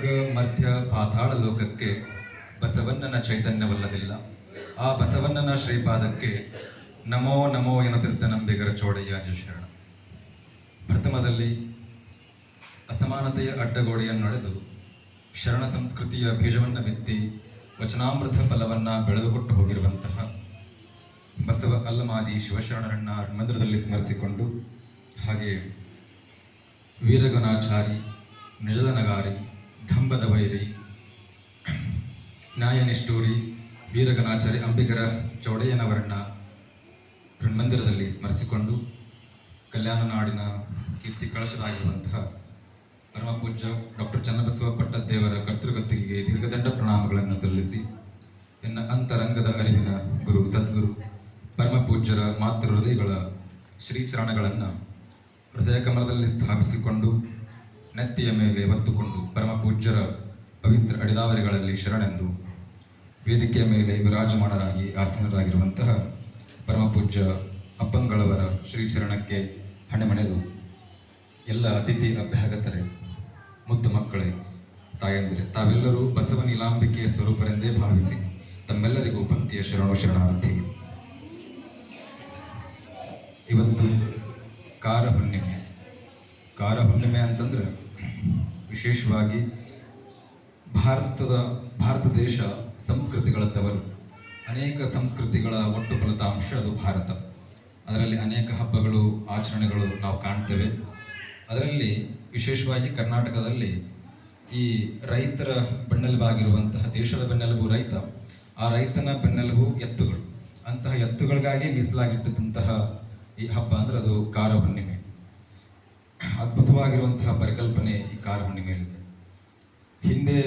ಸ್ವರ್ಗ ಮಧ್ಯ, ಪಾತಾಳ ಲೋಕಕ್ಕೆ ಬಸವಣ್ಣನ ಚೈತನ್ಯವಲ್ಲದಿಲ್ಲ. ಆ ಬಸವಣ್ಣನ ಶ್ರೀಪಾದಕ್ಕೆ ನಮೋ ನಮೋ ಎನ್ನುತ್ತಿದ್ದ ನಂಬಿಗರ ಚೋಡಯ್ಯ ಶರಣ ಪ್ರಥಮದಲ್ಲಿ ಅಸಮಾನತೆಯ ಅಡ್ಡಗೋಡೆಯನ್ನು ನಡೆದು ಶರಣ ಸಂಸ್ಕೃತಿಯ ಬೀಜವನ್ನು ಬಿತ್ತಿ ವಚನಾಮೃತ ಫಲವನ್ನು ಬೆಳೆದುಕೊಟ್ಟು ಹೋಗಿರುವಂತಹ ಬಸವ ಅಲ್ಲಮಾದಿ ಶಿವಶರಣರನ್ನ ಮಂದಿರದಲ್ಲಿ ಸ್ಮರಿಸಿಕೊಂಡು ಹಾಗೆ ವೀರಗನಾಚಾರಿ ನಿಜದ ನಗಾರಿ ಢಂಬದ ವೈರಿ ನ್ಯಾಯನಿಷ್ಠೂರಿ ವೀರಗನಾಚಾರಿ ಅಂಬಿಗರ ಚೌಡಯ್ಯನವರನ್ನ ಮಂದಿರದಲ್ಲಿ ಸ್ಮರಿಸಿಕೊಂಡು ಕಲ್ಯಾಣ ನಾಡಿನ ಕೀರ್ತಿ ಕಳಶರಾಗಿರುವಂತಹ ಪರಮ ಪೂಜ್ಯ ಡಾಕ್ಟರ್ ಚನ್ನಬಸವ ಪಟ್ಟದ್ದೇವರ ಕರ್ತೃಗತ್ತಿಗೆ ದೀರ್ಘದಂಡ ಪ್ರಣಾಮಗಳನ್ನು ಸಲ್ಲಿಸಿ ಎನ್ನ ಅಂತರಂಗದ ಅರಿವಿನ ಗುರು ಸದ್ಗುರು ಪರಮ ಪೂಜ್ಯರ ಮಾತೃ ಹೃದಯಗಳ ಶ್ರೀಚರಣಗಳನ್ನು ಹೃದಯ ಕಮಲದಲ್ಲಿ ಸ್ಥಾಪಿಸಿಕೊಂಡು ನೆತ್ತಿಯ ಮೇಲೆ ಹೊತ್ತುಕೊಂಡು ಪರಮ ಪೂಜ್ಯರ ಪವಿತ್ರ ಅಡಿದಾವರಿಗಳಲ್ಲಿ ಶರಣೆಂದು ವೇದಿಕೆಯ ಮೇಲೆ ವಿರಾಜಮಾನರಾಗಿ ಆಸೀನರಾಗಿರುವಂತಹ ಪರಮ ಪೂಜ್ಯ ಅಪ್ಪಂಗಳವರ ಶ್ರೀಚರಣಕ್ಕೆ ಹಣೆಮಣೆದು ಎಲ್ಲ ಅತಿಥಿ ಅಭ್ಯಾಗತರೆ, ಮುದ್ದು ಮಕ್ಕಳೇ, ತಾಯಂದಿರೆ, ತಾವೆಲ್ಲರೂ ಬಸವ ನೀಲಾಂಬಿಕೆಯ ಸ್ವರೂಪರೆಂದೇ ಭಾವಿಸಿ ತಮ್ಮೆಲ್ಲರಿಗೂ ಪಂಕ್ತಿಯ ಶರಣು ಶರಣಾರ್ಥಿ. ಇವತ್ತು ಕಾರ ಹುಣ್ಣಿಮೆ ಕಾರ ಹುಣ್ಣಿಮೆ ಅಂತಂದ್ರೆ ವಿಶೇಷವಾಗಿ ಭಾರತದ, ಭಾರತ ದೇಶ ಸಂಸ್ಕೃತಿಗಳ ತವರು ಅನೇಕ ಸಂಸ್ಕೃತಿಗಳ ಒಟ್ಟು ಫಲಿತಾಂಶ ಅದು ಭಾರತ. ಅದರಲ್ಲಿ ಅನೇಕ ಹಬ್ಬಗಳು, ಆಚರಣೆಗಳು ನಾವು ಕಾಣ್ತೇವೆ. ಅದರಲ್ಲಿ ವಿಶೇಷವಾಗಿ ಕರ್ನಾಟಕದಲ್ಲಿ ಈ ರೈತರ ಬೆನ್ನೆಲುಬಾಗಿರುವಂತಹ, ದೇಶದ ಬೆನ್ನೆಲುಬು ರೈತ, ಆ ರೈತನ ಬೆನ್ನೆಲುಬು ಎತ್ತುಗಳು. ಅಂತಹ ಎತ್ತುಗಳಿಗಾಗಿ ಮೀಸಲಾಗಿಟ್ಟಂತಹ ಈ ಹಬ್ಬ ಅಂದ್ರೆ ಅದು ಕಾರ ಹುಣ್ಣಿಮೆ ಅದ್ಭುತವಾಗಿರುವಂತಹ ಪರಿಕಲ್ಪನೆ ಈ ಕಾರ ಹುಣ್ಣಿಮೆಯಲ್ಲಿದೆ ಹಿಂದೆ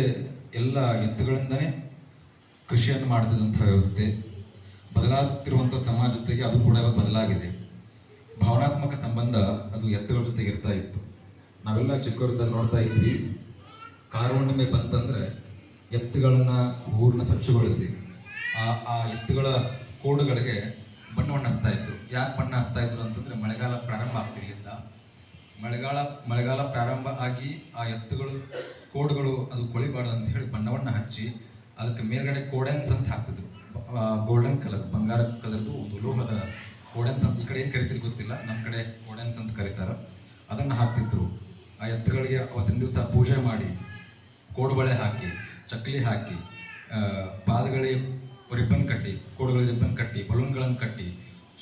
ಎಲ್ಲ ಎತ್ತುಗಳಿಂದನೇ ಕೃಷಿಯನ್ನು ಮಾಡ್ತಿದ್ದಂತಹ ವ್ಯವಸ್ಥೆ, ಬದಲಾಗುತ್ತಿರುವಂಥ ಸಮಾಜ ಜೊತೆಗೆ ಅದು ಕೂಡ ಬದಲಾಗಿದೆ. ಭಾವನಾತ್ಮಕ ಸಂಬಂಧ ಅದು ಎತ್ತುಗಳ ಜೊತೆಗೆ ಇರ್ತಾ ಇತ್ತು. ನಾವೆಲ್ಲ ಚಿಕ್ಕವರದ್ದಲ್ಲಿ ನೋಡ್ತಾ ಇದ್ವಿ ಕಾರ ಹುಣ್ಣಿಮೆ ಬಂತಂದರೆ ಎತ್ತುಗಳನ್ನ ಊರನ್ನ ಸ್ವಚ್ಛಗೊಳಿಸಿ ಆ ಆ ಎತ್ತುಗಳ ಕೋಡುಗಳಿಗೆ ಬಣ್ಣವನ್ನು ಹಚ್ತಾ ಇತ್ತು ಯಾಕೆ ಬಣ್ಣ ಹಚ್ತಾ ಇದ್ರು ಅಂತಂದ್ರೆ ಮಳೆಗಾಲ ಪ್ರಾರಂಭ ಆಗ್ತಿರ್ಲಿಲ್ಲ. ಮಳೆಗಾಲ ಮಳೆಗಾಲ ಪ್ರಾರಂಭ ಆಗಿ ಆ ಎತ್ತುಗಳು, ಕೋಡುಗಳು ಅದು ಕೊಳಿಬಾರ್ದು ಅಂತ ಹೇಳಿ ಬಣ್ಣವನ್ನ ಹಚ್ಚಿ ಅದಕ್ಕೆ ಮೇಲ್ಗಡೆ ಕೋಡೆನ್ಸ್ ಅಂತ ಹಾಕ್ತಿದ್ರು. ಗೋಲ್ಡನ್ ಕಲರ್, ಬಂಗಾರ ಕಲರ್ದು ಒಂದು ಲೋಹದ ಕೋಡೆನ್ಸ್ ಅಂತ ಈ ಕಡೆ ಏನು ಕರಿತೀರಿ ಗೊತ್ತಿಲ್ಲ ನಮ್ಮ ಕಡೆ ಕೋಡೆನ್ಸ್ ಅಂತ ಕರೀತಾರ. ಅದನ್ನ ಹಾಕ್ತಿದ್ರು. ಆ ಎತ್ತುಗಳಿಗೆ ಅವತ್ತಿನ ದಿವಸ ಪೂಜೆ ಮಾಡಿ, ಕೋಡುಬಳೆ ಹಾಕಿ, ಚಕ್ಲಿ ಹಾಕಿ ಪಾದಗಳಿಗೆ ರಿಬ್ಬನ್ ಕಟ್ಟಿ, ಕೋಡುಗಳಿಗೆ ರಿಬ್ಬನ್ ಕಟ್ಟಿ, ಬಲೂನ್ಗಳನ್ನು ಕಟ್ಟಿ,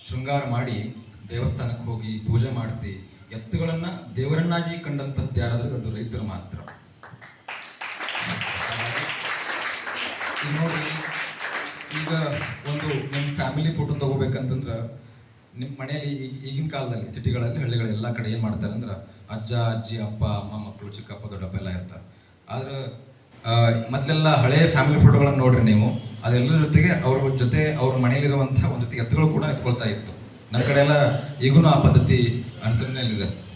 ಶೃಂಗಾರ ಮಾಡಿ ದೇವಸ್ಥಾನಕ್ಕೆ ಹೋಗಿ ಪೂಜೆ ಮಾಡಿಸಿ ಎತ್ತುಗಳನ್ನ ದೇವರನ್ನಾಗಿ ಕಂಡಂತಹದ್ದು ಯಾರಾದ್ರೂ ಅದು ರೈತರು ಮಾತ್ರ. ನೋಡಿ, ಈಗ ಒಂದು ನಿಮ್ಮ ಫ್ಯಾಮಿಲಿ ಫೋಟೋ ತಗೋಬೇಕಂತಂದ್ರೆ ನಿಮ್ಮ ಮನೆಯಲ್ಲಿ ಈಗಿನ ಕಾಲದಲ್ಲಿ ಸಿಟಿಗಳಲ್ಲಿ ಹಳ್ಳಿಗಳಲ್ಲಿ ಎಲ್ಲ ಕಡೆ ಏನು ಮಾಡ್ತಾರೆ ಅಂದ್ರೆ ಅಜ್ಜ, ಅಜ್ಜಿ, ಅಪ್ಪ, ಅಮ್ಮ ಮಕ್ಕಳು ಚಿಕ್ಕಪ್ಪ, ದೊಡ್ಡಪ್ಪ ಎಲ್ಲ ಇರ್ತಾರೆ. ಆದ್ರೆ ಮೊದಲೆಲ್ಲ ಹಳೆ ಫ್ಯಾಮಿಲಿ ಫೋಟೋಗಳನ್ನು ನೋಡ್ರಿ ನೀವು, ಅದೆಲ್ಲರ ಜೊತೆಗೆ ಅವ್ರ ಜೊತೆ ಅವ್ರ ಮನೆಯಲ್ಲಿರುವಂತಹ ಒಂದು ಜೊತೆ ಎತ್ತುಗಳು ಕೂಡ ಎತ್ಕೊಳ್ತಾ ಇತ್ತು. ನನ್ನ ಕಡೆ ಎಲ್ಲ ಈಗೂ ಆ ಪದ್ಧತಿ ಅನುಸರಣೆಯಲ್ಲಿದೆ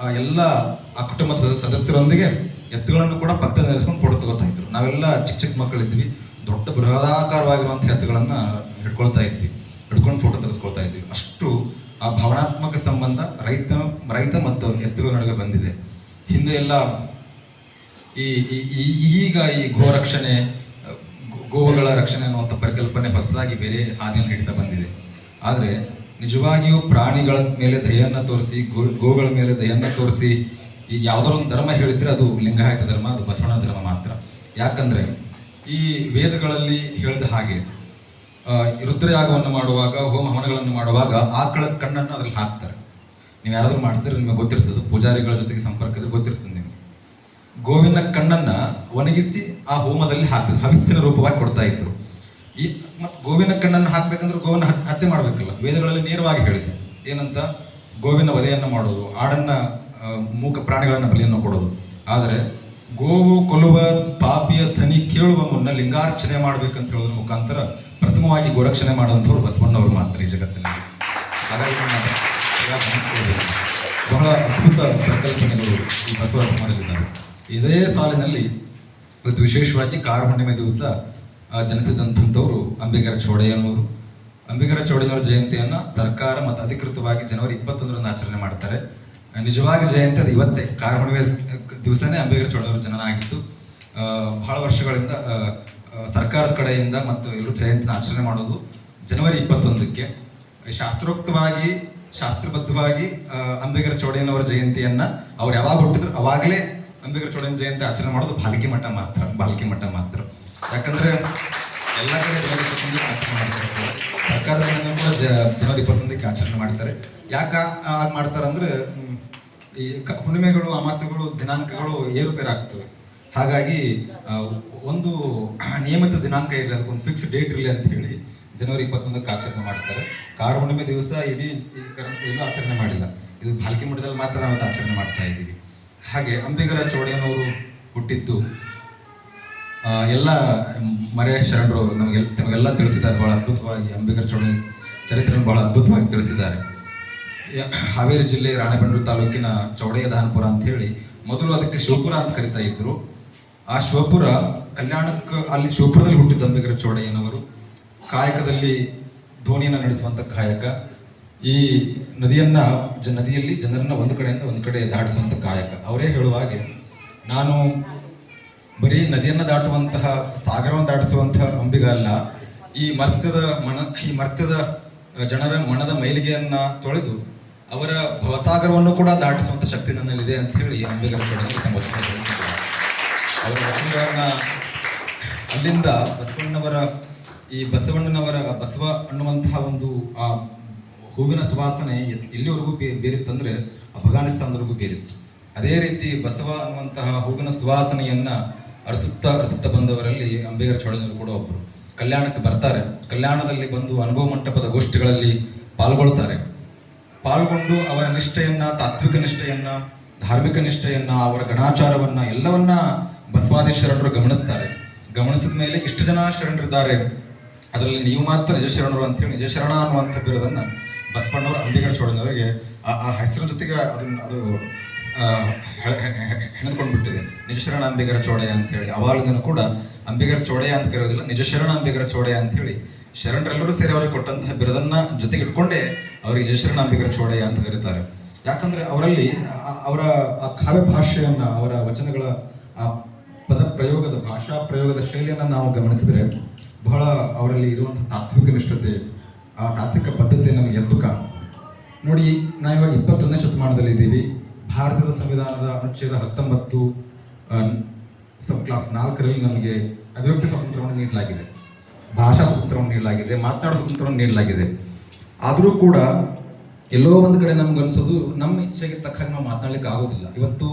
ಆ ಎಲ್ಲ, ಆ ಕುಟುಂಬದ ಸದ- ಸದಸ್ಯರೊಂದಿಗೆ ಎತ್ತುಗಳನ್ನು ಕೂಡ ಪಕ್ಕದಲ್ಲಿ ನೆಲೆಸ್ಕೊಂಡು ಫೋಟೋ ತಗೋತಾ ಇದ್ರು ನಾವೆಲ್ಲ ಚಿಕ್ಕ ಚಿಕ್ಕ ಮಕ್ಕಳಿದ್ವಿ. ದೊಡ್ಡ ಬೃಹದಾಕಾರವಾಗಿರುವಂಥ ಎತ್ತುಗಳನ್ನ ಹಿಡ್ಕೊಳ್ತಾ ಇದ್ವಿ. ಹಿಡ್ಕೊಂಡು ಫೋಟೋ ತೆಗೆಸ್ಕೊಳ್ತಾ ಇದ್ವಿ. ಅಷ್ಟು ಆ ಭಾವನಾತ್ಮಕ ಸಂಬಂಧ ರೈತ ರೈತ ಮತ್ತು ಎತ್ತುಗಳ ನಡುವೆ ಬಂದಿದೆ. ಹಿಂದೆ ಎಲ್ಲ ಈ ಈಗ ಈ ಗೋ ರಕ್ಷಣೆ ಗೋವುಗಳ ರಕ್ಷಣೆ ಅನ್ನುವಂಥ ಪರಿಕಲ್ಪನೆ ಹೊಸದಾಗಿ ಬೇರೆ ಹಾದಿಯನ್ನು ಹಿಡಿತಾ ಬಂದಿದೆ. ಆದರೆ ನಿಜವಾಗಿಯೂ ಪ್ರಾಣಿಗಳ ಮೇಲೆ ದಯೆಯನ್ನ ತೋರಿಸಿ ಗೋಗಳ ಮೇಲೆ ದಯೆಯನ್ನ ತೋರಿಸಿ, ಈ ಒಂದು ಧರ್ಮ ಹೇಳಿದ್ರೆ ಅದು ಲಿಂಗಾಯತ ಧರ್ಮ, ಅದು ಬಸವಣ್ಣ ಧರ್ಮ ಮಾತ್ರ. ಯಾಕಂದ್ರೆ ಈ ವೇದಗಳಲ್ಲಿ ಹೇಳಿದ ಹಾಗೆ ರುದ್ರಯಾಗವನ್ನು ಮಾಡುವಾಗ, ಹೋಮ ಹವನಗಳನ್ನು ಮಾಡುವಾಗ ಆಕಳ ಕಣ್ಣನ್ನು ಅದ್ರಲ್ಲಿ ಹಾಕ್ತಾರೆ. ನೀವು ಯಾರಾದರೂ ಮಾಡಿಸಿದ್ರೆ ನಿಮಗೆ ಗೊತ್ತಿರ್ತದೆ, ಪೂಜಾರಿಗಳ ಜೊತೆಗೆ ಸಂಪರ್ಕ ಇದ್ರೆ ಗೊತ್ತಿರ್ತದೆ ನಿಮಗೆ. ಗೋವಿನ ಕಣ್ಣನ್ನ ಒಣಗಿಸಿ ಆ ಹೋಮದಲ್ಲಿ ಹಾಕ್ತಿದ್ರು, ಹವಿಸ್ಸಿನ ರೂಪವಾಗಿ ಕೊಡ್ತಾ ಇದ್ರು. ಈ ಮತ್ತು ಗೋವಿನ ಕಣ್ಣನ್ನು ಹಾಕ್ಬೇಕಂದ್ರೆ ಗೋವಿನ ಹತ್- ಹತ್ಯೆ ಮಾಡಬೇಕಲ್ಲ. ವೇದಗಳಲ್ಲಿ ನೇರವಾಗಿ ಹೇಳಿದೆ, ಏನಂತ? ಗೋವಿನ ವಧೆಯನ್ನು ಮಾಡೋದು, ಆಡನ್ನ ಮೂಕ ಪ್ರಾಣಿಗಳನ್ನು ಬಲಿಯನ್ನು ಕೊಡೋದು. ಆದರೆ ಗೋವು ಕೊಲ್ಲುವ ಪಾಪಿಯ ಧನಿ ಕೇಳುವ ಮುನ್ನ ಲಿಂಗಾರ್ಚನೆ ಮಾಡ್ಬೇಕಂತ ಹೇಳೋದ್ರ ಮುಖಾಂತರ ಪ್ರಥಮವಾಗಿ ಗೋರಕ್ಷಣೆ ಮಾಡುವಂಥವ್ರು ಬಸವಣ್ಣವರು ಮಾತ್ರ ಈ ಜಗತ್ತಿನಲ್ಲಿ. ಬಹಳ ಅದ್ಭುತ ಪರಿಕಲ್ಪನೆಗಳು ಈ ಬಸವ ಸಮಾಜದಲ್ಲಿದ್ದಾವೆ. ಇದೇ ಸಾಲಿನಲ್ಲಿ ಇವತ್ತು ವಿಶೇಷವಾಗಿ ಕಾರ ಹುಣ್ಣಿಮೆ ದಿವಸ ಜನಿಸಿದಂಥವ್ರು ಅಂಬಿಗರ ಚೌಡಯ್ಯನವರು ಅಂಬಿಗರ ಚೌಡಯ್ಯನವರ ಜಯಂತಿಯನ್ನ ಸರ್ಕಾರ ಮತ್ತು ಅಧಿಕೃತವಾಗಿ ಜನವರಿ ಇಪ್ಪತ್ತೊಂದರಂದು ಆಚರಣೆ ಮಾಡ್ತಾರೆ. ನಿಜವಾಗಿ ಜಯಂತಿ ಅದು ಇವತ್ತೇ ಕಾರ ಹುಣ್ಣಿಮೆ ದಿವಸನೇ ಅಂಬಿಗರ ಚೌಡಯ್ಯನವರ ಜನನ ಆಗಿತ್ತು ಬಹಳ ವರ್ಷಗಳಿಂದ ಸರ್ಕಾರದ ಕಡೆಯಿಂದ ಮತ್ತು ಎಲ್ಲರೂ ಜಯಂತಿನ ಆಚರಣೆ ಮಾಡೋದು ಜನವರಿ ಇಪ್ಪತ್ತೊಂದಕ್ಕೆ. ಶಾಸ್ತ್ರೋಕ್ತವಾಗಿ, ಶಾಸ್ತ್ರಬದ್ಧವಾಗಿ ಅಂಬೇಗರ ಚೌಡಯ್ಯನವರ ಜಯಂತಿಯನ್ನ ಅವ್ರು ಯಾವಾಗ ಹುಟ್ಟಿದ್ರು, ಅವಾಗಲೇ ಅಂಬೇಗರ ಚೌಡನ್ ಜಯಂತಿ ಆಚರಣೆ ಮಾಡೋದು ಬಾಲ್ಕಿ ಮಠ ಮಾತ್ರ, ಬಾಲ್ಕಿ ಮಠ ಮಾತ್ರ. ಯಾಕಂದ್ರೆ ಎಲ್ಲ ಕಡೆ ಜನವರಿ ಇಪ್ಪತ್ತೊಂದಕ್ಕೆ ಆಚರಣೆ ಮಾಡ್ತಾರೆ ಸರ್ಕಾರದ ಕಡೆಯಿಂದ ಕೂಡ ಜನವರಿ ಇಪ್ಪತ್ತೊಂದಕ್ಕೆ ಆಚರಣೆ ಮಾಡ್ತಾರೆ. ಯಾಕ ಮಾಡ್ತಾರೆ ಅಂದ್ರೆ ಈ ಹುಣ್ಣಿಮೆಗಳು ಅಮಾಸೆಗಳು ದಿನಾಂಕಗಳು ಏರುಪೇರಾಗ್ತವೆ ಹಾಗಾಗಿ ಒಂದು ನಿಯಮಿತ ದಿನಾಂಕ ಇರಲಿ ಅದಕ್ಕೊಂದು ಫಿಕ್ಸ್ ಡೇಟ್ ಇರಲಿ ಅಂತ ಹೇಳಿ ಜನವರಿ ಇಪ್ಪತ್ತೊಂದಕ್ಕೆ ಆಚರಣೆ ಮಾಡ್ತಾರೆ. ಕಾರ ಹುಣ್ಣಿಮೆ ದಿವಸ ಇಡೀ ಎಲ್ಲೂ ಆಚರಣೆ ಮಾಡಿಲ್ಲ. ಇದು ಬಾಲ್ಕಿ ಮಠದಲ್ಲಿ ಮಾತ್ರ ನಾವು ಆಚರಣೆ ಮಾಡ್ತಾ ಇದ್ದೀವಿ. ಹಾಗೆ ಅಂಬಿಗರ ಚೌಡಯ್ಯನವರು ಹುಟ್ಟಿದ್ದು ಎಲ್ಲ ಮರೆಯ ಶರಣರು ನಮಗೆ ತಮಗೆಲ್ಲ ತಿಳಿಸಿದ್ದಾರೆ. ಬಹಳ ಅದ್ಭುತವಾಗಿ ಅಂಬಿಗರ ಚೌಡಯ್ಯ ಚರಿತ್ರೆಯನ್ನು ಬಹಳ ಅದ್ಭುತವಾಗಿ ತಿಳಿಸಿದ್ದಾರೆ. ಹಾವೇರಿ ಜಿಲ್ಲೆ ರಾಣೆಬೆನ್ನೂರು ತಾಲೂಕಿನ ಚೌಡಯ್ಯ ದಾನಪುರ ಅಂತ ಹೇಳಿ ಮೊದಲು ಅದಕ್ಕೆ ಶಿವಪುರ ಅಂತ ಕರಿತಾ ಇದ್ರು. ಆ ಶಿವಪುರ ಕಲ್ಯಾಣಕ್ಕೆ, ಅಲ್ಲಿ ಶಿವಪುರದಲ್ಲಿ ಹುಟ್ಟಿದ್ದ ಅಂಬಿಗರ ಚೌಡಯ್ಯನವರು ಕಾಯಕದಲ್ಲಿ ದೋಣಿಯನ್ನು ನಡೆಸುವಂತ ಕಾಯಕ. ಈ ನದಿಯನ್ನ ನದಿಯಲ್ಲಿ ಜನರನ್ನ ಒಂದು ಕಡೆಯಿಂದ ಒಂದು ಕಡೆ ದಾಟಿಸುವಂಥ ಕಾಯಕ ಅವರೇ ಹೇಳುವ ಹಾಗೆ, ನಾನು ಬರೀ ನದಿಯನ್ನ ದಾಟುವಂತಹ, ಸಾಗರವನ್ನು ದಾಟಿಸುವಂತಹ ಅಂಬಿಗ ಅಲ್ಲ ಈ ಮರ್ತ್ಯದ ಮಣ ಈ ಮರ್ತ್ಯದ ಜನರ ಮನದ ಮೈಲಿಗೆಯನ್ನ ತೊಳೆದು ಅವರ ಭವಸಾಗರವನ್ನು ಕೂಡ ದಾಟಿಸುವಂತ ಶಕ್ತಿ ನನ್ನಲ್ಲಿದೆ ಅಂತ ಹೇಳಿ ಅಂಬಿಗರ ಅವರ ವಚನಗಳನ್ನ ಅಲ್ಲಿಂದ ಬಸವಣ್ಣವರ, ಈ ಬಸವಣ್ಣನವರ ಬಸವ ಅನ್ನುವಂತಹ ಒಂದು, ಆ ಹೂವಿನ ಸುವಾಸನೆ ಇಲ್ಲಿವರೆಗೂ ಎಲ್ಲಿವರೆಗೂ ಬೇರಿತ್ತಂದ್ರೆ ಅಫ್ಘಾನಿಸ್ತಾನದವರೆಗೂ ಬೇರಿತ್ತು ಅದೇ ರೀತಿ ಬಸವ ಅನ್ನುವಂತಹ ಹೂವಿನ ಸುವಾಸನೆಯನ್ನ ಅರಸುತ್ತಾ ಅರಸುತ್ತಾ ಬಂದವರಲ್ಲಿ ಅಂಬೇಗರ ಚೌಡಯ್ಯನವರು ಕೂಡ ಒಬ್ಬರು. ಕಲ್ಯಾಣಕ್ಕೆ ಬರ್ತಾರೆ. ಕಲ್ಯಾಣದಲ್ಲಿ ಬಂದು ಅನುಭವ ಮಂಟಪದ ಗೋಷ್ಠಿಗಳಲ್ಲಿ ಪಾಲ್ಗೊಳ್ತಾರೆ. ಪಾಲ್ಗೊಂಡು ಅವರ ನಿಷ್ಠೆಯನ್ನ, ತಾತ್ವಿಕ ನಿಷ್ಠೆಯನ್ನ, ಧಾರ್ಮಿಕ ನಿಷ್ಠೆಯನ್ನ, ಅವರ ಗಣಾಚಾರವನ್ನ ಎಲ್ಲವನ್ನ ಬಸವಾದಿ ಶರಣರು ಗಮನಿಸ್ತಾರೆ. ಗಮನಿಸಿದ ಮೇಲೆ ಇಷ್ಟು ಜನ ಶರಣರಿದ್ದಾರೆ. ಅದರಲ್ಲಿ ನೀವು ಮಾತ್ರ ನಿಜ ಶರಣರು ಅಂತೇಳಿ ನಿಜ ಶರಣ ಅನ್ನುವಂಥ ಬಿರುದನ್ನ ಬಸವಣ್ಣವರು ಅಂಬಿಗರ ಚೋಡನವರಿಗೆ ಆ ಆ ಹೆಸರಿನ ಜೊತೆಗೆ ಅದನ್ನ ಅದು ಹೆಣೆದುಕೊಂಡು ಬಿಟ್ಟಿದೆ ನಿಜಶರಣ ಅಂಬಿಗರ ಚೋಡೆಯ ಅಂತ ಹೇಳಿ. ಅವಾಗದನ್ನು ಕೂಡ ಅಂಬಿಗರ ಚೋಡೆಯ ಅಂತ ಕರೆಯೋದಿಲ್ಲ, ನಿಜಶರಣ ಅಂಬಿಗರ ಚೋಡೆಯ ಅಂತ ಹೇಳಿ. ಶರಣರೆಲ್ಲರೂ ಸೇರಿ ಅವರಿಗೆ ಕೊಟ್ಟಂತಹ ಬಿರದನ್ನ ಜೊತೆಗೆ ಇಟ್ಕೊಂಡೇ ಅವರಿಗೆ ನಿಜಶರಣ ಅಂಬಿಗರ ಚೋಡೆಯ ಅಂತ ಕರೀತಾರೆ. ಯಾಕಂದ್ರೆ ಅವರಲ್ಲಿ ಅವರ, ಆ ಕಾವ್ಯ ಭಾಷೆಯನ್ನ ಅವರ ವಚನಗಳ, ಆ ಪದ ಪ್ರಯೋಗದ, ಭಾಷಾ ಪ್ರಯೋಗದ ಶೈಲಿಯನ್ನ ನಾವು ಗಮನಿಸಿದ್ರೆ ಬಹಳ ಅವರಲ್ಲಿ ಇರುವಂತಹ ತಾತ್ವಿಕ ನಿಷ್ಠತೆ ಆ ತಾತ್ವಿಕ ಪದ್ಧತಿ ನಮಗೆ ಕಾಣ ನೋಡಿ ಇವಾಗ ಇಪ್ಪತ್ತೊಂದನೇ ಶತಮಾನದಲ್ಲಿ ಇದ್ದೀವಿ. ಭಾರತದ ಸಂವಿಧಾನದ ಅನುಚ್ಛೇದ ಹತ್ತೊಂಬತ್ತು ಸಬ್ ಕ್ಲಾಸ್ ನಾಲ್ಕರಲ್ಲಿ ನಮಗೆ ಅಭಿವ್ಯಕ್ತಿ ಸ್ವಾತಂತ್ರ್ಯವನ್ನು ನೀಡಲಾಗಿದೆ. ಭಾಷಾ ಸ್ವಾತಂತ್ರ್ಯವನ್ನು ನೀಡಲಾಗಿದೆ, ಮಾತನಾಡೋ ಸ್ವಾತಂತ್ರ್ಯವನ್ನು ನೀಡಲಾಗಿದೆ. ಆದರೂ ಕೂಡ ಎಲ್ಲೋ ಒಂದು ಕಡೆ ನಮ್ಗೆ ಅನಿಸೋದು, ನಮ್ಮ ಇಚ್ಛೆಗೆ ತಕ್ಕ ನಾವು ಮಾತನಾಡ್ಲಿಕ್ಕೆ ಆಗೋದಿಲ್ಲ. ಇವತ್ತು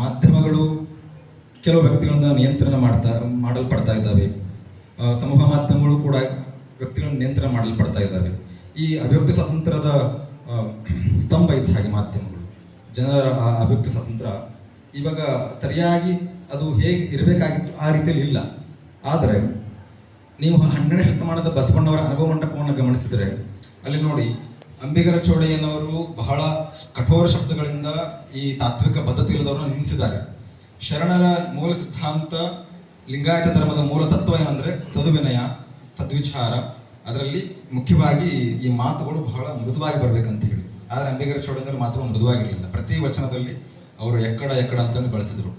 ಮಾಧ್ಯಮಗಳು ಕೆಲವು ವ್ಯಕ್ತಿಗಳನ್ನ ನಿಯಂತ್ರಣ ಮಾಡ್ತಾ, ಮಾಡಲ್ಪಡ್ತಾ ಇದ್ದಾವೆ. ಸಮೂಹ ಮಾಧ್ಯಮಗಳು ಕೂಡ ವ್ಯಕ್ತಿಗಳನ್ನ ನಿಯಂತ್ರಣ ಮಾಡಲ್ಪಡ್ತಾ ಇದ್ದಾವೆ ಈ ಅಭಿವ್ಯಕ್ತಿ ಸ್ವಾತಂತ್ರ್ಯದ ಸ್ತಂಭ ಇದ್ದ ಹಾಗೆ ಮಾಧ್ಯಮಗಳು. ಜನರ, ಆ, ಅಭಿವ್ಯಕ್ತಿ ಸ್ವಾತಂತ್ರ್ಯ. ಇವಾಗ ಸರಿಯಾಗಿ ಅದು ಹೇಗೆ ಇರಬೇಕಾಗಿತ್ತು ಆ ರೀತಿಯಲ್ಲಿ ಇಲ್ಲ. ಆದರೆ, ನೀವು ಹನ್ನೆರಡನೇ ಶತಮಾನದ ಬಸವಣ್ಣವರ ಅನುಭವ ಮಂಟಪವನ್ನು ಗಮನಿಸಿದರೆ, ಅಲ್ಲಿ ನೋಡಿ, ಅಂಬಿಗರ ಚೌಡಯ್ಯನವರು ಬಹಳ ಕಠೋರ ಶಬ್ದಗಳಿಂದ ಈ ತಾತ್ವಿಕ ಪದ್ಧತಿ ಇಲ್ಲದವರನ್ನು ನಿಲ್ಲಿಸಿದ್ದಾರೆ ಶರಣರ ಮೂಲ ಸಿದ್ಧಾಂತ ಲಿಂಗಾಯತ ಧರ್ಮದ ಮೂಲ ತತ್ವ ಏನಂದ್ರೆ ಸದುವಿನಯ. ಸದ್ವಿಚಾರ. ಅದರಲ್ಲಿ ಮುಖ್ಯವಾಗಿ ಈ ಮಾತುಗಳು ಬಹಳ ಮೃದುವಾಗಿ ಬರಬೇಕಂತ ಹೇಳಿ. ಆದರೆ ಅಂಬೇಗರ ಚೌಡಂಗರ್ ಮಾತುಗಳು ಮೃದುವಾಗಿರಲಿಲ್ಲ. ಪ್ರತಿ ವಚನದಲ್ಲಿ ಅವರು ಎಕ್ಕಡ ಎಕ್ಕಡ ಅಂತ ಬಳಸಿದ್ರು.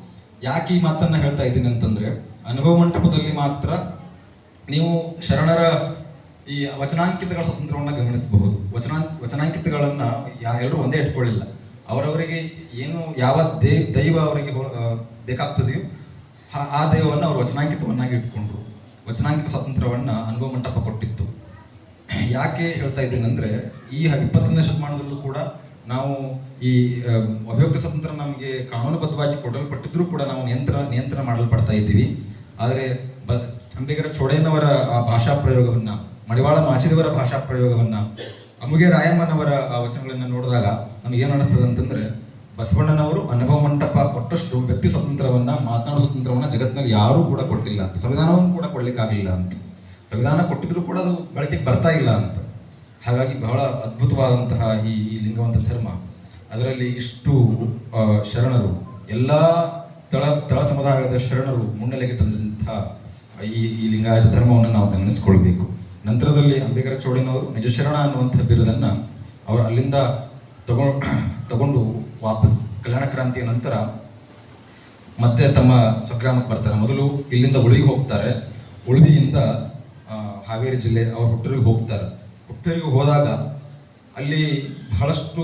ಯಾಕೆ ಈ ಮಾತನ್ನು ಹೇಳ್ತಾ ಇದ್ದೀನಿ ಅಂತಂದರೆ, ಅನುಭವ ಮಂಟಪದಲ್ಲಿ ಮಾತ್ರ ನೀವು ಶರಣರ ಈ ವಚನಾಂಕಿತಗಳ ಸ್ವತಂತ್ರವನ್ನು ಗಮನಿಸಬಹುದು. ವಚನಾ, ವಚನಾಂಕಿತಗಳನ್ನು ಯಾ, ಎಲ್ಲರೂ ಒಂದೇ ಇಟ್ಕೊಳ್ಳಿಲ್ಲ. ಅವರವರಿಗೆ ಏನು, ಯಾವ ದೇ, ದೈವ ಅವರಿಗೆ ಬೇಕಾಗ್ತದೆಯೋ ಆ ದೈವವನ್ನು ಅವರು ವಚನಾಂಕಿತವನ್ನಾಗಿ ಇಟ್ಕೊಂಡ್ರು. ವಚನಾಂಕಿತ ಸ್ವಾತಂತ್ರ್ಯವನ್ನ ಅನುಭವ ಮಂಟಪ ಕೊಟ್ಟಿತ್ತು. ಯಾಕೆ ಹೇಳ್ತಾ ಇದ್ದೀನಿ ಅಂದ್ರೆ, ಈ ಇಪ್ಪತ್ತೊಂದನೇ ಶತಮಾನದಲ್ಲೂ ಕೂಡ ನಾವು ಈ ಅಭಿವ್ಯಕ್ತ ಸ್ವಾತಂತ್ರ್ಯ ನಮಗೆ ಕಾನೂನುಬದ್ಧವಾಗಿ ಕೊಡಲ್ಪಟ್ಟಿದ್ರೂ ಕೂಡ ನಾವು ನಿಯಂತ್ರಣ ನಿಯಂತ್ರಣ ಮಾಡಲ್ಪಡ್ತಾ ಇದ್ದೀವಿ. ಆದರೆ, ಬ ಚೋಡಯ್ಯನವರ ಆ ಭಾಷಾ ಪ್ರಯೋಗವನ್ನ ಮಡಿವಾಳ ಮಾಚಿದವರ ಭಾಷಾ ಪ್ರಯೋಗವನ್ನ, ಅಮುಗೆ ರಾಯಮ್ಮನವರ ವಚನಗಳನ್ನ ನೋಡಿದಾಗ ನಮ್ಗೆ ಏನು ಅಂತಂದ್ರೆ, ಬಸವಣ್ಣನವರು ಅನುಭವ ಕೊಟ್ಟಷ್ಟು ವ್ಯಕ್ತಿ ಸ್ವಾತಂತ್ರ್ಯವನ್ನ, ಮಾತನಾಡೋ ಸ್ವಾತಂತ್ರ್ಯವನ್ನ ಜಗತ್ತಿನಲ್ಲಿ ಯಾರೂ ಕೂಡ ಕೊಟ್ಟಿಲ್ಲ ಅಂತ. ಸಂವಿಧಾನವನ್ನು ಕೂಡ ಕೊಡ್ಲಿಕ್ಕಾಗಲಿಲ್ಲ ಅಂತ. ಸಂವಿಧಾನ ಕೊಟ್ಟಿದ್ರು ಕೂಡ ಅದು ಬಳಕೆಗೆ ಬರ್ತಾ ಇಲ್ಲ ಅಂತ. ಹಾಗಾಗಿ ಬಹಳ ಅದ್ಭುತವಾದಂತಹ ಈ ಈ ಲಿಂಗವಂತ ಧರ್ಮ. ಅದರಲ್ಲಿ ಇಷ್ಟು ಶರಣರು, ಎಲ್ಲ ತಳ ತಳ ಸಮುದಾಯದ ಶರಣರು ಮುನ್ನೆಲೆಗೆ ತಂದಂತಹ ಈ ಈ ಲಿಂಗಾಯತ ಧರ್ಮವನ್ನು ನಾವು ಗಮನಿಸಿಕೊಳ್ಬೇಕು. ನಂತರದಲ್ಲಿ ಅಂಬೇಕರ ಚೌಡಿನವರು ನಿಜ ಶರಣ ಅನ್ನುವಂಥ ಬಿರುದನ್ನು ಅವರು ಅಲ್ಲಿಂದ ತಗೊಂಡು ತಗೊಂಡು ವಾಪಸ್ ಕಲ್ಯಾಣ ಕ್ರಾಂತಿಯ ನಂತರ ಮತ್ತೆ ತಮ್ಮ ಸ್ವಗ್ರಾಮಕ್ಕೆ ಬರ್ತಾರೆ. ಮೊದಲು ಇಲ್ಲಿಂದ ಉಳಿಗೆ ಹೋಗ್ತಾರೆ. ಉಳುವಿಯಿಂದ ಆ, ಹಾವೇರಿ ಜಿಲ್ಲೆ ಅವ್ರ ಹುಟ್ಟೂರಿಗೆ ಹೋಗ್ತಾರೆ. ಹುಟ್ಟೂರಿಗೆ ಹೋದಾಗ ಅಲ್ಲಿ ಬಹಳಷ್ಟು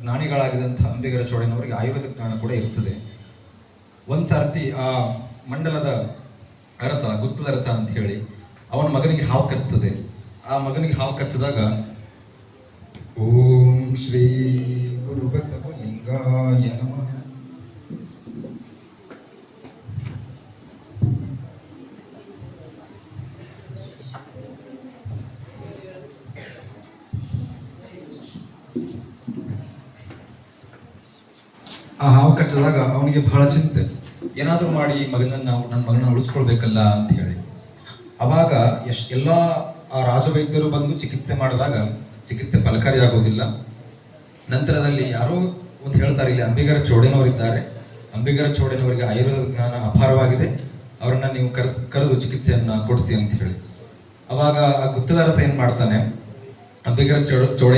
ಜ್ಞಾನಿಗಳಾಗಿದ್ದಂಥ ಅಂಬಿಗರ ಚೋಳನವರಿಗೆ ಆಯುರ್ವೇದ ಜ್ಞಾನ ಕೂಡ ಇರ್ತದೆ. ಒಂದು ಸಾರ್ತಿ ಆ ಮಂಡಲದ ಅರಸ ಗುತ್ತದ ಅರಸ ಅಂತ ಹೇಳಿ ಅವನ ಮಗನಿಗೆ ಹಾವು ಕಚ್ಚುತ್ತದೆ ಆ ಮಗನಿಗೆ ಹಾವು ಕಚ್ಚಿದಾಗ ಓಂ ಶ್ರೀ ಗುರು ಬಸವಲಿಂಗಾಯ ನಮಃ. ಆ ಹಾವು ಕಚ್ಚಿದಾಗ ಅವನಿಗೆ ಬಹಳ ಚಿಂತೆ. ಏನಾದರೂ ಮಾಡಿ ಮಗನನ್ನ ನನ್ನ ಮಗನ ಉಳಿಸ್ಕೊಳ್ಬೇಕಲ್ಲ ಅಂತ ಹೇಳಿ. ಅವಾಗ ಎಷ್ಟ್ ಎಲ್ಲ ಆ ರಾಜವೈದ್ಯರು ಬಂದು ಚಿಕಿತ್ಸೆ ಮಾಡಿದಾಗ ಚಿಕಿತ್ಸೆ ಫಲಕಾರಿ ಆಗೋದಿಲ್ಲ. ನಂತರದಲ್ಲಿ ಯಾರೋ ಒಂದು ಹೇಳ್ತಾರೆ, ಇಲ್ಲಿ ಅಂಬಿಗರ ಚೋಡೆನವರಿದ್ದಾರೆ ಅಂಬಿಗರ ಚೋಡೆನವರಿಗೆ ಆಯುರ್ವೇದ ಜ್ಞಾನ ಅಪಾರವಾಗಿದೆ. ಅವರನ್ನ ನೀವು ಕರೆ, ಕರೆದು ಚಿಕಿತ್ಸೆಯನ್ನ ಕೊಡಿಸಿ ಅಂತ ಹೇಳಿ. ಅವಾಗ ಆ ಗುತ್ತದಾರಸ ಏನು ಮಾಡ್ತಾನೆ, ಅಂಬಿಗರ ಚೌಡ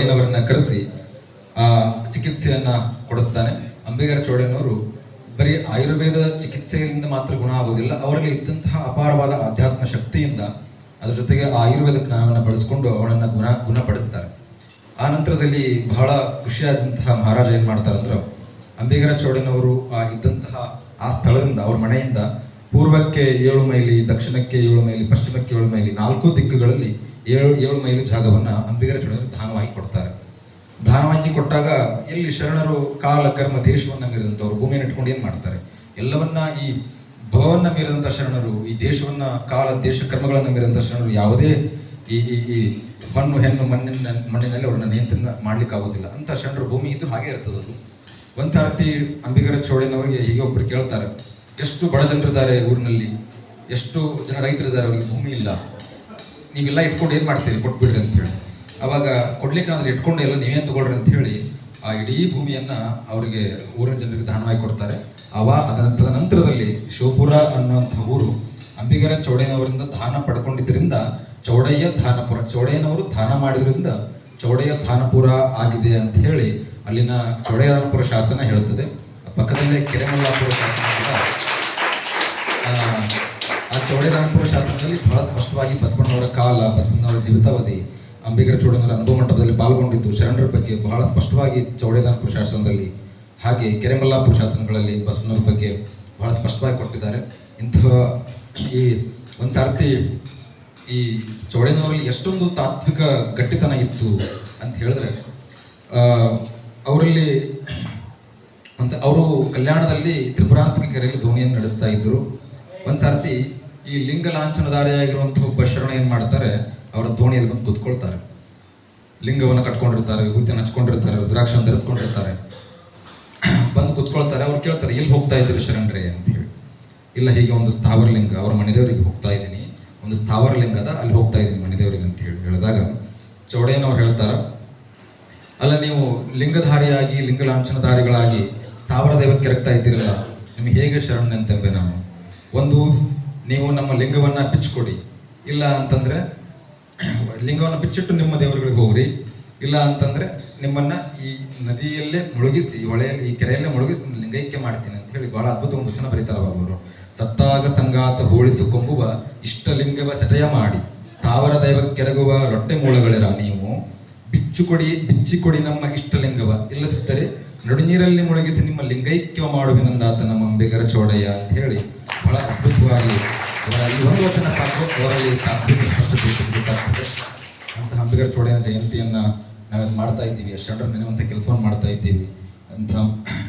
ಕರೆಸಿ ಚಿಕಿತ್ಸೆಯನ್ನ ಕೊಡಿಸ್ತಾನೆ. ಅಂಬಿಗರ ಚೌಡಯ್ಯನವರು ಬರೀ ಆಯುರ್ವೇದ ಚಿಕಿತ್ಸೆಯಿಂದ ಮಾತ್ರ ಗುಣ ಆಗೋದಿಲ್ಲ, ಅವರಲ್ಲಿ ಇದ್ದಂತಹ ಅಪಾರವಾದ ಆಧ್ಯಾತ್ಮ ಶಕ್ತಿಯಿಂದ ಅದ್ರ ಜೊತೆಗೆ ಆ ಆಯುರ್ವೇದ ಜ್ಞಾನವನ್ನು ಬಳಸ್ಕೊಂಡು ಅವಳನ್ನ ಗುಣ, ಗುಣಪಡಿಸ್ತಾರೆ. ಆ ನಂತರದಲ್ಲಿ ಬಹಳ ಖುಷಿಯಾದಂತಹ ಮಹಾರಾಜ ಏನು ಮಾಡ್ತಾರೆ ಅಂದ್ರೆ ಅಂಬಿಗರ ಚೌಡನವರು ಆ ಇದ್ದಂತಹ ಆ ಸ್ಥಳದಿಂದ, ಅವ್ರ ಮನೆಯಿಂದ ಪೂರ್ವಕ್ಕೆ ಏಳು ಮೈಲಿ, ದಕ್ಷಿಣಕ್ಕೆ ಏಳು ಮೈಲಿ, ಪಶ್ಚಿಮಕ್ಕೆ ಏಳು ಮೈಲಿ ನಾಲ್ಕು ದಿಕ್ಕುಗಳಲ್ಲಿ ಏಳು ಏಳು ಮೈಲಿ ಜಾಗವನ್ನ ಅಂಬಿಗರ ಚೌಡನವರು ದಾನವಾಗಿ ಕೊಡ್ತಾರೆ. ಕೊಟ್ಟಾಗ ಎಲ್ಲಿ ಶರಣರು ಕಾಲ, ಕರ್ಮ, ದೇಶವನ್ನ ಮೀರಿದಂಥವ್ರು ಭೂಮಿಯನ್ನು ಇಟ್ಕೊಂಡು ಏನು ಮಾಡ್ತಾರೆ? ಎಲ್ಲವನ್ನ ಈ ಭವನ್ನ ಮೀರಿದಂಥ ಶರಣರು, ಈ ದೇಶವನ್ನ, ಕಾಲ, ದೇಶ, ಕರ್ಮಗಳನ್ನ ಮೀರಿದಂಥ ಶರಣರು ಯಾವುದೇ ಈ ಈ ಮಣ್ಣು, ಹೆಣ್ಣು, ಮಣ್ಣಿನ, ಮಣ್ಣಿನಲ್ಲಿ ಅವ್ರನ್ನ ನಿಯಂತ್ರಣ ಮಾಡ್ಲಿಕ್ಕೆ ಆಗೋದಿಲ್ಲ ಅಂತ ಶರಣರು ಭೂಮಿ ಇದು ಹಾಗೆ ಇರ್ತದೆ ಅದು. ಒಂದ್ ಸಾರತಿ ಅಂಬಿಗರ ಚೌಡನವರಿಗೆ ಹೀಗೆ ಒಬ್ರು ಕೇಳ್ತಾರೆ, ಎಷ್ಟು ಬಡ ಜನರಿದ್ದಾರೆ ಊರಿನಲ್ಲಿ? ಎಷ್ಟು ಜನ ರೈತರಿದ್ದಾರೆ? ಅವ್ರಿಗೆ ಭೂಮಿ ಇಲ್ಲ. ನೀವೆಲ್ಲ ಇಟ್ಕೊಂಡು ಏನ್ ಮಾಡ್ತೀರಿ? ಕೊಟ್ಬಿಡ್ರಿ ಅಂತ ಹೇಳಿ ಅವಾಗ ಕೊಡ್ಲಿಕ್ಕೆ ಅಂದ್ರೆ ಇಟ್ಕೊಂಡು ಎಲ್ಲ ನೀವೇ ತಗೊಳ್ರಿ ಅಂತ ಹೇಳಿ ಆ ಇಡೀ ಭೂಮಿಯನ್ನ ಅವರಿಗೆ ಊರಿನ ಜನರಿಗೆ ದಾನವಾಗಿ ಕೊಡ್ತಾರೆ. ಅವ ಅದರ ತದನಂತರದಲ್ಲಿ ಶಿವಪುರ ಅನ್ನುವಂಥ ಊರು ಅಂಬಿಗರ ಚೌಡಯ್ಯನವರಿಂದ ದಾನ ಪಡ್ಕೊಂಡಿದ್ದರಿಂದ ಚೌಡಯ್ಯ ದಾನಪುರ ಚೌಡಯ್ಯನವರು ದಾನ ಮಾಡಿದ್ರಿಂದ ಚೌಡಯ್ಯ ದಾನಪುರ ಆಗಿದೆ ಅಂತ ಹೇಳಿ ಅಲ್ಲಿನ ಚೌಡಯ್ಯ ದಾನಪುರ ಶಾಸನ ಹೇಳುತ್ತದೆ. ಪಕ್ಕದಲ್ಲೇ ಕೆರೆಮಲ್ಲಾಪುರ ಶಾಸನ ಆ, ಚೌಡಯ್ಯ ದಾನಪುರ ಶಾಸನದಲ್ಲಿ ಬಹಳ ಸ್ಪಷ್ಟವಾಗಿ ಬಸವಣ್ಣವರ ಕಾಲ ಬಸವಣ್ಣವರ ಜೀವಿತಾವಧಿ ಅಂಬಿಗರ ಚೌಡನವರ ಅನುಭವ ಮಂಟಪದಲ್ಲಿ ಪಾಲ್ಗೊಂಡಿದ್ದು ಶರಣರ ಬಗ್ಗೆ ಬಹಳ ಸ್ಪಷ್ಟವಾಗಿ ಚೌಡೇದಾನಪುರ ಶಾಸನದಲ್ಲಿ ಹಾಗೆ ಕೆರೆಮಲ್ಲಾಪುರ ಶಾಸನಗಳಲ್ಲಿ ಬಸವನವರ ಬಗ್ಗೆ ಬಹಳ ಸ್ಪಷ್ಟವಾಗಿ ಕೊಟ್ಟಿದ್ದಾರೆ. ಇಂತಹ ಈ ಒಂದು ಸಾರ್ತಿ ಈ ಚೌಡೇನವರಲ್ಲಿ ಎಷ್ಟೊಂದು ತಾತ್ವಿಕ ಗಟ್ಟಿತನ ಇತ್ತು ಅಂತ ಹೇಳಿದ್ರೆ ಅವರಲ್ಲಿ ಒಂದು ಅವರು ಕಲ್ಯಾಣದಲ್ಲಿ ತ್ರಿಪುರಾಂತಕ ಕೆರೆಯಲ್ಲಿ ದೋಣಿಯನ್ನು ನಡೆಸ್ತಾ ಇದ್ದರು. ಒಂದು ಸರ್ತಿ ಈ ಲಿಂಗ ಲಾಂಛನಧಾರಿಯಾಗಿರುವಂತಹ ಒಬ್ಬ ಶರಣ ಏನ್ ಮಾಡ್ತಾರೆ? ಅವರ ದೋಣಿಯಲ್ಲಿ ಬಂದು ಕುತ್ಕೊಳ್ತಾರೆ. ಲಿಂಗವನ್ನು ಕಟ್ಕೊಂಡಿರ್ತಾರೆ ವಿಭೂತಿಯನ್ನು ಹಚ್ಕೊಂಡಿರ್ತಾರೆ ರುದ್ರಾಕ್ಷ ಧರಿಸ್ಕೊಂಡಿರ್ತಾರೆ. ಬಂದು ಕುತ್ಕೊಳ್ತಾರೆ, ಅವ್ರು ಕೇಳ್ತಾರೆ, ಎಲ್ಲಿ ಹೋಗ್ತಾ ಇದ್ದೀರಿ ಶರಣರೇ? ಅಂತ ಹೇಳಿ. ಇಲ್ಲ, ಹೀಗೆ ಒಂದು ಸ್ಥಾವರ ಲಿಂಗ, ಅವ್ರ ಮನೆದೇವರಿಗೆ ಹೋಗ್ತಾ ಇದ್ದೀನಿ. ಒಂದು ಸ್ಥಾವರ ಲಿಂಗ ಅದ, ಅಲ್ಲಿ ಹೋಗ್ತಾ ಇದ್ದೀನಿ ಮನೆದೇವರಿಗೆ ಅಂತ ಹೇಳಿ ಹೇಳಿದಾಗ ಚೌಡಯ್ಯನವ್ರು ಹೇಳ್ತಾರ, ಅಲ್ಲ, ನೀವು ಲಿಂಗಧಾರಿಯಾಗಿ, ಲಿಂಗ ಲಾಂಛನಧಾರಿಗಳಾಗಿ ಸ್ಥಾವರ ದೈವಕ್ಕೆ ಕೆರಗ್ತಾ ಇದ್ದೀರಲ್ಲ, ನಿಮಗೆ ಹೇಗೆ ಶರಣೆಂತೆಂಬೆ ನಾವು ಒಂದು ನೀವು ನಮ್ಮ ಲಿಂಗವನ್ನ ಬಿಚ್ಚಿಕೊಡಿ ಇಲ್ಲ ಅಂತಂದ್ರೆ, ಲಿಂಗವನ್ನು ಬಿಚ್ಚಿಟ್ಟು ನಿಮ್ಮ ದೇವರುಗಳಿಗೆ ಹೋಗ್ರಿ. ಇಲ್ಲ ಅಂತಂದ್ರೆ, ನಿಮ್ಮನ್ನ ಈ ನದಿಯಲ್ಲೇ ಮುಳುಗಿಸಿ ಹೊಳೆಯಲ್ಲಿ, ಈ ಕೆರೆಯಲ್ಲೇ ಮುಳುಗಿಸಿ ಲಿಂಗೈಕ್ಯ ಮಾಡ್ತೀನಿ ಅಂತ ಹೇಳಿ ಬಹಳ ಅದ್ಭುತ ಒಂದು ವಚನ ಬರೀತಾರ ಅವರು ಸತ್ತಾಗ ಸಂಗಾತ ಹೋಳಿಸು ಕೊಂಬುವ, ಇಷ್ಟಲಿಂಗವ ಸೆಟೆಯ ಮಾಡಿ. ಸ್ಥಾವರ ದೈವಕ್ಕೆರಗುವ ರೊಟ್ಟೆ ಮೂಲಗಳಿರ ನೀವು? ಬಿಚ್ಚುಕೊಡಿ ಬಿಚ್ಚಿಕೊಡಿ ನಮ್ಮ ಇಷ್ಟಲಿಂಗವ. ಇಲ್ಲದಿದ್ದರೆ ನಡುನೀರಲ್ಲಿ ಮುಳುಗಿಸಿ ನಿಮ್ಮ ಲಿಂಗೈಕ್ಯ ಮಾಡುವಿನಂದಾತ ನಮ್ಮ ಅಂಬಿಗರ ಚೋಡಯ್ಯ ಅಂತ ಹೇಳಿ ಬಹಳ ಅದ್ಭುತವಾಗಿ ಅವರ ಈ ಒಂದು ವಚನ ಸಾಕು. ಅವರಲ್ಲಿ ತಾತ್ವಿಕ ಸ್ಪಷ್ಟತೆ ಅಂತಹ ಅಂಬಿಗರ ಚೋಡಯ್ಯನ ಜಯಂತಿಯನ್ನ ನಾವೇನು ಮಾಡ್ತಾ ಇದ್ದೀವಿ. ಅಷ್ಟು ನೆನೆಯುವಂಥ ಕೆಲಸವನ್ನು ಮಾಡ್ತಾ ಇದ್ದೀವಿ. ಅಂತ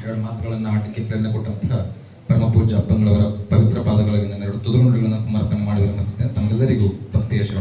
ಎರಡು ಮಾತುಗಳನ್ನು ಆಡಲಿಕ್ಕೆ ಪ್ರೇರಣೆ ಕೊಟ್ಟಂತಹ ಪರಮ ಪೂಜ್ಯ ಅಪ್ಪಂಗಳವರ ಪವಿತ್ರ ಪಾದಗಳಿಗೆ ನನ್ನ ಎರಡು ತುದುರುಗಳನ್ನು ಸಮರ್ಪಣೆ ಮಾಡಿ ವಿರಮಿಸುತ್ತೇನೆ ತಮ್ಮೆಲ್ಲರಿಗೂ ಭಕ್ತಿಯ